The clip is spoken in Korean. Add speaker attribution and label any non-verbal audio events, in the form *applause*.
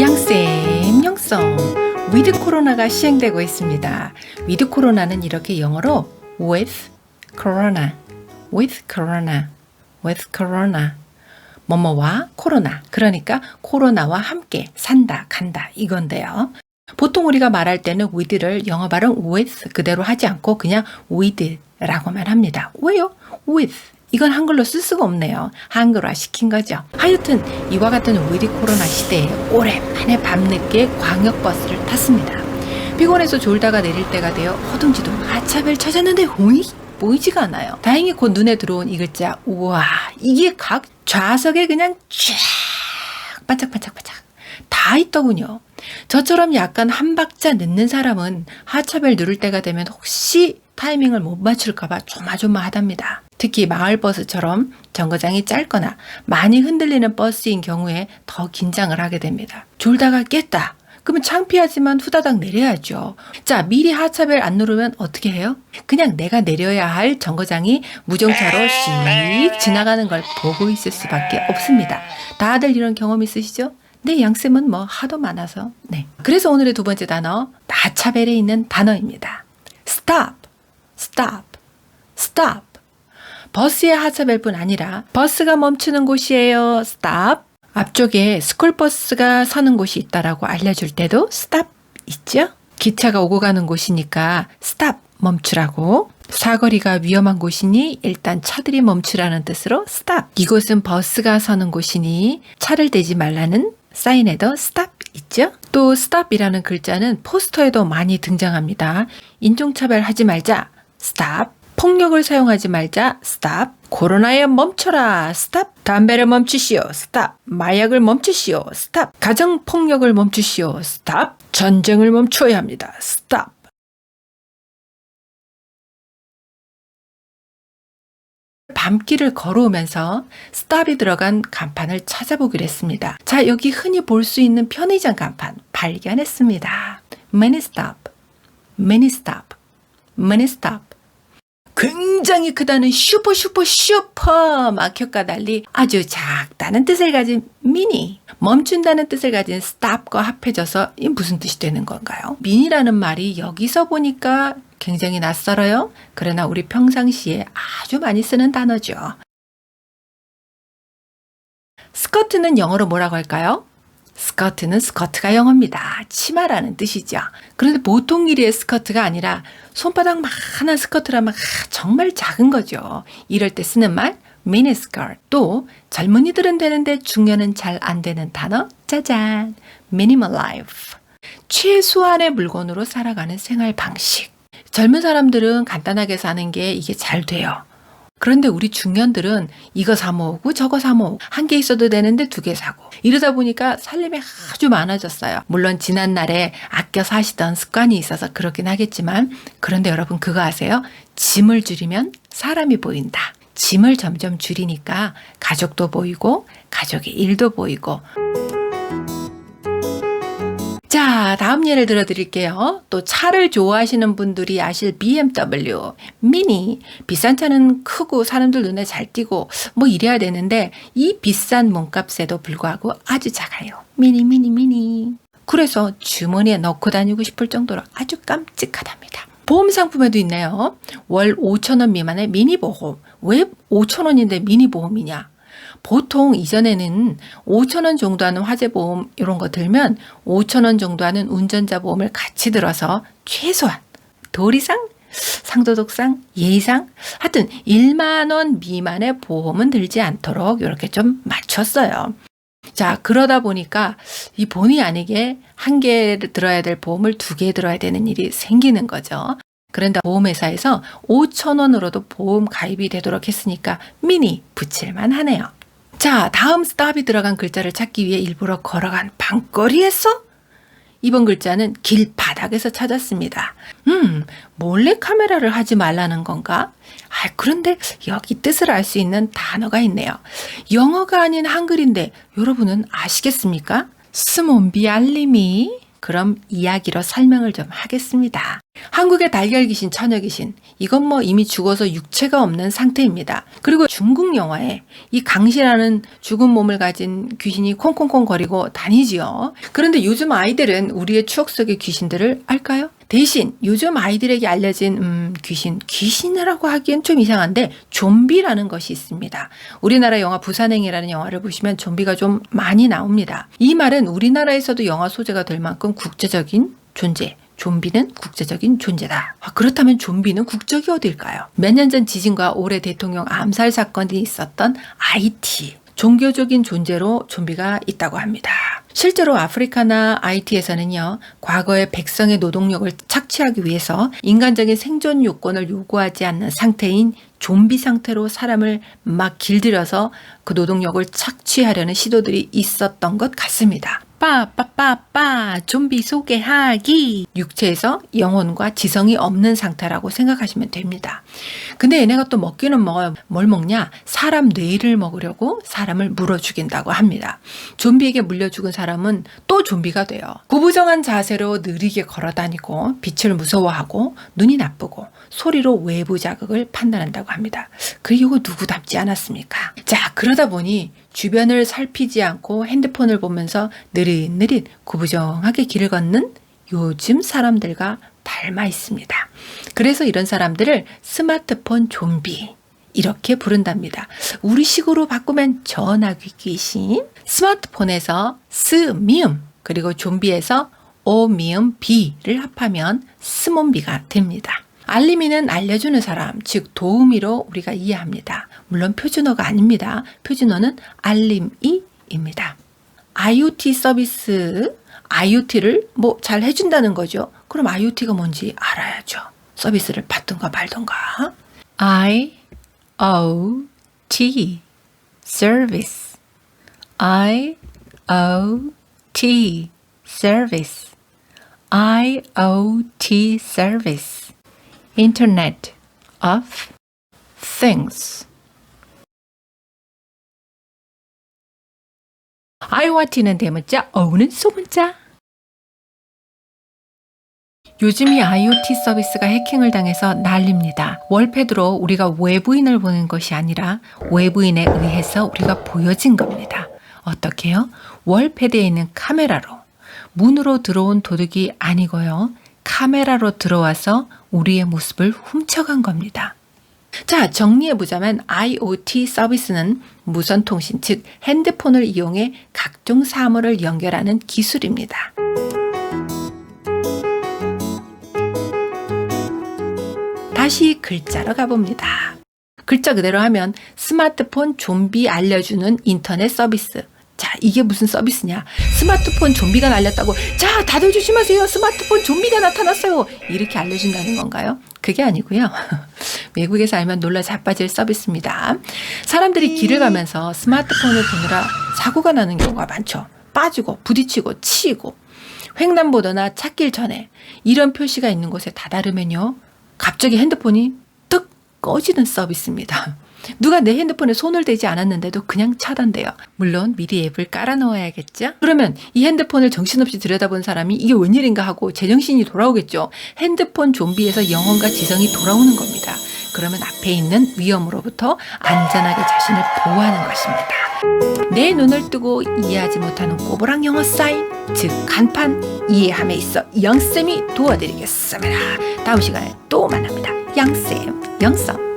Speaker 1: 양쌤 영성 위드 코로나가 시행되고 있습니다. 위드 코로나는 이렇게 영어로 with corona, with corona, with corona 뭐뭐와 코로나 그러니까 코로나와 함께 산다 간다 이건데요. 보통 우리가 말할 때는 with를 영어 발음 with 그대로 하지 않고 그냥 with라고만 합니다. 왜요? with 이건 한글로 쓸 수가 없네요. 한글화 시킨 거죠. 하여튼 이와 같은 위드 코로나 시대에 오랜만에 밤늦게 광역버스를 탔습니다. 피곤해서 졸다가 내릴 때가 되어 허둥지둥 하차벨 찾았는데 오이 보이지가 않아요. 다행히 곧 눈에 들어온 이 글자 우와 이게 각 좌석에 그냥 쫙 반짝반짝반짝 다 있더군요. 저처럼 약간 한 박자 늦는 사람은 하차벨 누를 때가 되면 혹시 타이밍을 못 맞출까봐 조마조마하답니다. 특히 마을버스처럼 정거장이 짧거나 많이 흔들리는 버스인 경우에 더 긴장을 하게 됩니다. 졸다가 깼다. 그러면 창피하지만 후다닥 내려야죠. 자, 미리 하차벨 안 누르면 어떻게 해요? 그냥 내가 내려야 할 정거장이 무정차로 씩 지나가는 걸 보고 있을 수밖에 없습니다. 다들 이런 경험 있으시죠? 네, 양쌤은 뭐 하도 많아서. 네. 그래서 오늘의 두 번째 단어, 하차벨에 있는 단어입니다. stop, stop, stop. 버스의 하차벨뿐 아니라 버스가 멈추는 곳이에요. stop. 앞쪽에 스쿨버스가 서는 곳이 있다라고 알려줄 때도 stop 있죠? 기차가 오고 가는 곳이니까 stop 멈추라고. 사거리가 위험한 곳이니 일단 차들이 멈추라는 뜻으로 stop. 이곳은 버스가 서는 곳이니 차를 대지 말라는 사인에도 stop 있죠? 또 stop이라는 글자는 포스터에도 많이 등장합니다. 인종차별 하지 말자. Stop. 폭력을 사용하지 말자. stop. 코로나에 멈춰라. stop. 담배를 멈추시오. stop. 마약을 멈추시오. stop. 가정 폭력을 멈추시오. stop. 전쟁을 멈춰야 합니다. stop. 밤길을 걸어오면서 스탑이 들어간 간판을 찾아보기로 했습니다. 자, 여기 흔히 볼 수 있는 편의점 간판 발견했습니다. many stop, many stop, many stop. 굉장히 크다는 슈퍼 슈퍼 슈퍼 마켓과 달리 아주 작다는 뜻을 가진 미니 멈춘다는 뜻을 가진 stop과 합해져서 이 무슨 뜻이 되는 건가요? 미니라는 말이 여기서 보니까 굉장히 낯설어요. 그러나 우리 평상시에 아주 많이 쓰는 단어죠. 스커트는 영어로 뭐라고 할까요? 스커트는 스커트가 영어입니다. 치마라는 뜻이죠. 그런데 보통 길이의 스커트가 아니라 손바닥 만한 스커트라면 정말 작은 거죠. 이럴 때 쓰는 말 미니 스커트. 또 젊은이들은 되는데 중년은 잘 안 되는 단어 짜잔 미니멀 라이프. 최소한의 물건으로 살아가는 생활 방식. 젊은 사람들은 간단하게 사는 게 이게 잘 돼요. 그런데 우리 중년들은 이거 사 모으고 저거 사 모으고 한 개 있어도 되는데 두 개 사고 이러다 보니까 살림이 아주 많아졌어요. 물론 지난 날에 아껴 사시던 습관이 있어서 그렇긴 하겠지만 그런데 여러분 그거 아세요? 짐을 줄이면 사람이 보인다. 짐을 점점 줄이니까 가족도 보이고 가족의 일도 보이고 자, 다음 예를 들어 드릴게요. 또 차를 좋아하시는 분들이 아실 BMW, 미니. 비싼 차는 크고 사람들 눈에 잘 띄고 뭐 이래야 되는데 이 비싼 몸값에도 불구하고 아주 작아요. 미니, 미니, 미니. 그래서 주머니에 넣고 다니고 싶을 정도로 아주 깜찍하답니다. 보험 상품에도 있네요. 월 5천원 미만의 미니 보험. 왜 5천원인데 미니 보험이냐? 보통 이전에는 5천 원 정도 하는 화재 보험 이런 거 들면 5천 원 정도 하는 운전자 보험을 같이 들어서 최소한 도리상 상도덕상 예의상 하여튼 1만 원 미만의 보험은 들지 않도록 이렇게 좀 맞췄어요. 자, 그러다 보니까 이 본의 아니게 한 개 들어야 될 보험을 두 개 들어야 되는 일이 생기는 거죠. 그런데 보험회사에서 5천 원으로도 보험 가입이 되도록 했으니까 미니 붙일만 하네요. 자, 다음 스탑이 들어간 글자를 찾기 위해 일부러 걸어간 밤거리에서 이번 글자는 길 바닥에서 찾았습니다. 음, 몰래 카메라를 하지 말라는 건가? 아, 그런데 여기 뜻을 알 수 있는 단어가 있네요. 영어가 아닌 한글인데 여러분은 아시겠습니까? 스몬비 알림이 그럼 이야기로 설명을 좀 하겠습니다. 한국의 달걀 귀신, 처녀 귀신, 이건 뭐 이미 죽어서 육체가 없는 상태입니다. 그리고 중국 영화에 이 강시라는 죽은 몸을 가진 귀신이 콩콩콩 거리고 다니지요. 그런데 요즘 아이들은 우리의 추억 속의 귀신들을 알까요? 대신 요즘 아이들에게 알려진 음, 귀신, 귀신이라고 하기엔 좀 이상한데 좀비라는 것이 있습니다. 우리나라 영화 부산행이라는 영화를 보시면 좀비가 좀 많이 나옵니다. 이 말은 우리나라에서도 영화 소재가 될 만큼 국제적인 존재, 좀비는 국제적인 존재다. 아, 그렇다면 좀비는 국적이 어딜까요? 몇 년 전 지진과 올해 대통령 암살 사건이 있었던 아이티. 종교적인 존재로 좀비가 있다고 합니다. 실제로 아프리카나 아이티에서는요, 과거의 백성의 노동력을 착취하기 위해서 인간적인 생존 요건을 요구하지 않는 상태인 좀비 상태로 사람을 막 길들여서 그 노동력을 착취하려는 시도들이 있었던 것 같습니다. 빠빠빠빠 좀비 소개하기 육체에서 영혼과 지성이 없는 상태라고 생각하시면 됩니다. 근데 얘네가 또 먹기는 먹어요. 뭘 먹냐? 사람 뇌를 먹으려고 사람을 물어 죽인다고 합니다. 좀비에게 물려 죽은 사람은 또 좀비가 돼요. 구부정한 자세로 느리게 걸어 다니고 빛을 무서워하고 눈이 나쁘고 소리로 외부 자극을 판단한다고 합니다. 그 이거 누구 닮지 않았습니까? 자, 그러다 보니 주변을 살피지 않고 핸드폰을 보면서 느릿느릿 구부정하게 길을 걷는 요즘 사람들과 닮아 있습니다. 그래서 이런 사람들을 스마트폰 좀비 이렇게 부른답니다. 우리 식으로 바꾸면 전화기 귀신, 스마트폰에서 스, 미음, 그리고 좀비에서 오, 미음, 비를 합하면 스몬비가 됩니다. 알림이는 알려주는 사람, 즉 도우미로 우리가 이해합니다. 물론 표준어가 아닙니다. 표준어는 알림이입니다. IoT 서비스, IoT를 뭐 잘 해준다는 거죠. 그럼 IoT가 뭔지 알아야죠. 서비스를 받든가 말든가. I O T service. I O T service. I O T service. Internet of Things. I와 T는 대문자, O는 소문자. 요즘 이 IoT 서비스가 해킹을 당해서 난립니다. 월패드로 우리가 외부인을 보는 것이 아니라 외부인에 의해서 우리가 보여진 겁니다. 어떻게요? 월패드에 있는 카메라로 문으로 들어온 도둑이 아니고요. 카메라로 들어와서 우리의 모습을 훔쳐간 겁니다. 자, 정리해보자면 IoT 서비스는 무선통신, 즉 핸드폰을 이용해 각종 사물을 연결하는 기술입니다. 다시 글자로 가봅니다. 글자 그대로 하면 스마트폰 좀비 알려주는 인터넷 서비스. 자, 이게 무슨 서비스냐? 스마트폰 좀비가 날렸다고. 자, 다들 조심하세요. 스마트폰 좀비가 나타났어요. 이렇게 알려준다는 건가요? 그게 아니고요. *laughs* 외국에서 알면 놀라 자빠질 서비스입니다. 사람들이 길을 가면서 스마트폰을 보느라 사고가 나는 경우가 많죠. 빠지고, 부딪히고, 치이고. 횡단보도나 찾길 전에 이런 표시가 있는 곳에 다다르면요. 갑자기 핸드폰이 뜩 꺼지는 서비스입니다. 누가 내 핸드폰에 손을 대지 않았는데도 그냥 차단돼요. 물론 미리 앱을 깔아 넣어야겠죠? 그러면 이 핸드폰을 정신없이 들여다본 사람이 이게 웬일인가 하고 제정신이 돌아오겠죠? 핸드폰 좀비에서 영혼과 지성이 돌아오는 겁니다. 그러면 앞에 있는 위험으로부터 안전하게 자신을 보호하는 것입니다. 내 눈을 뜨고 이해하지 못하는 꼬부랑 영어 사인, 즉 간판 이해함에 있어 영쌤이 도와드리겠습니다. 다음 시간에 또 만납니다. 양쌤, 영쌤.